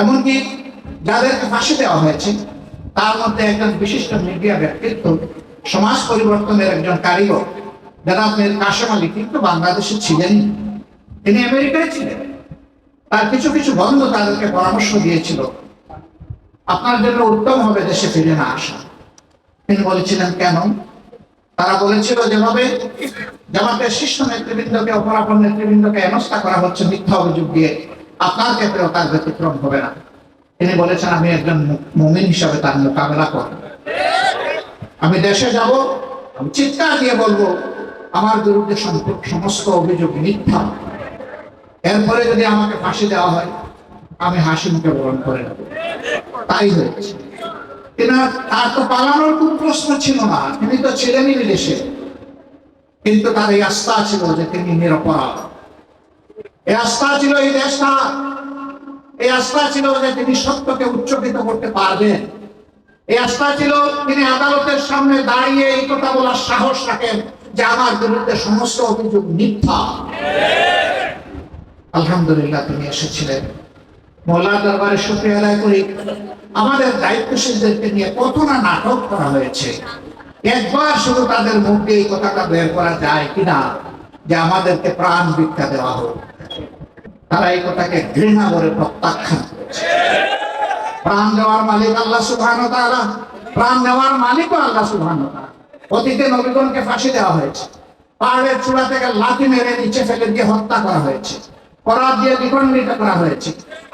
এমনকি যাদেরকে ফাঁসি দেওয়া হয়েছে, তার মধ্যে একজন বিশিষ্ট মিডিয়া ব্যক্তিত্ব, সমাজ পরিবর্তনের একজন কারিগর যারা আপনার কাশেম আলী কিন্তু বাংলাদেশে ছিলেন। তিনি আমেরিকায় ছিলেন। তার কিছু কিছু বন্ধ তাদেরকে পরামর্শ দিয়েছিল, আপনার জন্য উত্তম হবে দেশে ফিরে না আসা। তিনি বলেছিলেন, কেন? তারা বলেছিল, যেভাবে জামাতের শীর্ষ নেতৃবৃন্দকে, অপরাপর নেতৃবৃন্দকে হেনস্থা করা হচ্ছে মিথ্যা অভিযোগ দিয়ে আপনার ক্ষেত্রেও তার ব্যতিক্রম হবে না। তিনি বলেছেন, আমি একজন মুমিন হিসাবে তার মোকাবেলা করব। আমি দেশে যাব, আমি চিৎকার দিয়ে বলব, আমার বিরুদ্ধে সমস্ত অভিযোগ মিথ্যা। এরপরে যদি আমাকে ফাঁসি দেওয়া হয়, আমি হাসি মুখে বরণ করে নেব। তাই হয়েছে। কিন্তু তার তো পালানোর খুব প্রশ্ন ছিল না। তিনি তো ছিলেনই বিদেশে। কিন্তু তার এই আস্থা ছিল যে তিনি নিরপরাধ। এই আস্থা ছিল এই দেশটা এই আস্থা ছিল যে তিনি সত্যকে উচ্চকিত করতে পারবেন। এই আস্থা ছিল তিনি আদালতের সামনে দাঁড়িয়ে এই কথা বলার সাহস রাখেন যে আমার বিরুদ্ধে সমস্ত অভিযোগ মিথ্যা। আলহামদুলিল্লাহ তিনি এসেছিলেন। মোল্লার দরবারে শুক্রিয়া আদায় করি। আমাদের দায়িত্বশীলদেরকে নিয়ে কত না নাটক করা হয়েছে। একবার শুধু তাদের মুখ দিয়ে এই কথাটা বের করা যায় কিনা? যে আমাদেরকে প্রাণ ভিক্ষা দেওয়া হোক। তারা এই কথাকে ঘৃণা করে প্রত্যাখ্যান প্রাণ দেওয়ার মালিক আল্লাহ সুবহান তাআলা। প্রাণ দেওয়ার মালিকও আল্লাহ সুবহান অতীতে নবীগণকে ফাঁসি দেওয়া হয়েছে। পাহাড়ের চূড়া থেকে লাঠি মেরে নিচে ফেলে দিয়ে হত্যা করা হয়েছে। করাত দিয়ে দ্বিখণ্ডিত করা হয়েছে।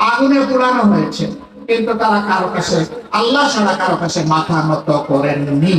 আগুনে পোড়ানো হয়েছে। কিন্তু তারা কারও কাছে আল্লাহ ছাড়া কারও কাছে মাথা নত করেননি।